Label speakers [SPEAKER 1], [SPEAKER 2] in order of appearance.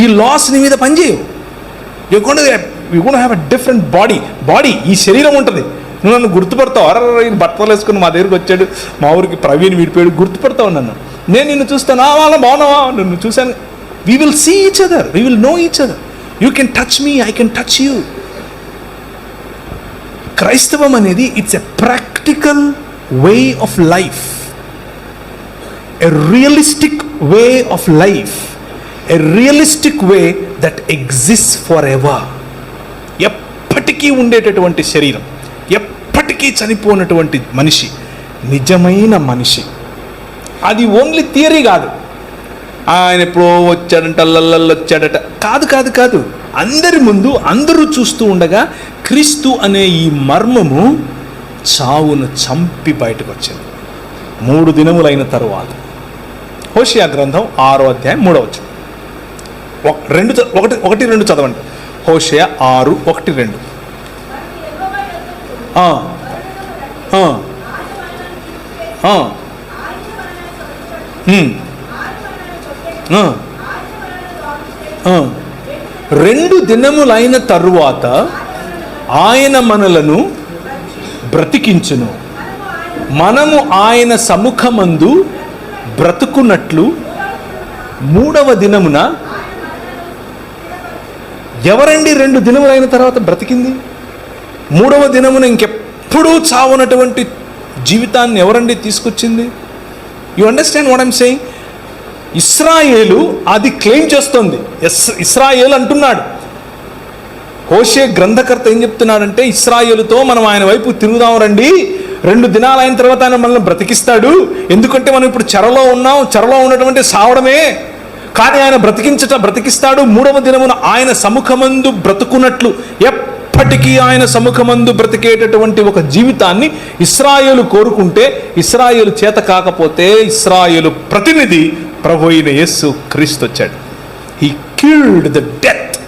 [SPEAKER 1] ఈ లాస్ నీ మీద పనిచేయవు you gonna you gonna have a different body body ఈ శరీరం ఉంటుంది. నువ్వు నన్ను గుర్తుపడతావు? అరే బట్టలు వేసుకుని మా దగ్గరికి వచ్చాడు. మా ఊరికి ప్రవీణ్ విడిపోయాడు. గుర్తుపడతావు నన్ను. నేను నిన్ను చూస్తాను. ఆ వాళ్ళ బాగున్నావా? నిన్ను చూశాను. We will see each other we will know each other you can touch me I can touch you క్రైస్తవం అనేది it's a practical way of life a realistic way of life a realistic way that exist forever ఎప్పటికీ ఉండేటటువంటి శరీరం ఎప్పటికీ చనిపోనటువంటి మనిషి నిజమైన మనిషి. అది ఓన్లీ థియరీ కాదు. ఆయన ఎప్పుడో వచ్చాడంట లల్లల్లో వచ్చాడట. కాదు కాదు కాదు. అందరి ముందు అందరూ చూస్తూ ఉండగా క్రీస్తు అనే ఈ మర్మము చావును చంపి బయటకు వచ్చింది మూడు దినములైన తరువాత. హోషియా గ్రంథం ఆరో అధ్యాయం మూడో వచ్చింది రెండు ఒకటి ఒకటి రెండు చదవండి. హోషయ ఆరు ఒకటి రెండు. రెండు దినములైన తరువాత ఆయన మనలను బ్రతికించును. మనము ఆయన సముఖమందు బ్రతుకున్నట్లు మూడవ దినమున ఎవరండి రెండు దినములైన తర్వాత బ్రతికింది? మూడవ దినమున ఇంకెప్పుడూ చావనటువంటి జీవితాన్ని ఎవరండి తీసుకొచ్చింది? You understand what I'm saying Israel అది క్లెయిమ్ చేస్తుంది. ఎస్ ఇస్రాయేల్ అంటున్నాడు. హోషే గ్రంథకర్త ఏం చెప్తున్నాడంటే ఇస్రాయేలుతో మనం ఆయన వైపు తిరుగుదాం రండి. రెండు దినాలు అయిన తర్వాత ఆయన మనల్ని బ్రతికిస్తాడు. ఎందుకంటే మనం ఇప్పుడు చెరలో ఉన్నాం. చెరలో ఉన్నటువంటి సావడమే. కానీ ఆయన బ్రతికించట బ్రతికిస్తాడు. మూడవ దినమున ఆయన సముఖమందు బ్రతుకున్నట్లు ఎప్పటికీ ఆయన సముఖమందు బ్రతికేటటువంటి ఒక జీవితాన్ని ఇస్రాయేలు కోరుకుంటే ఇస్రాయేలు చేత కాకపోతే ఇస్రాయేలు ప్రతినిధి ప్రభు అయిన యేసు క్రీస్తు వచ్చాడు. He killed the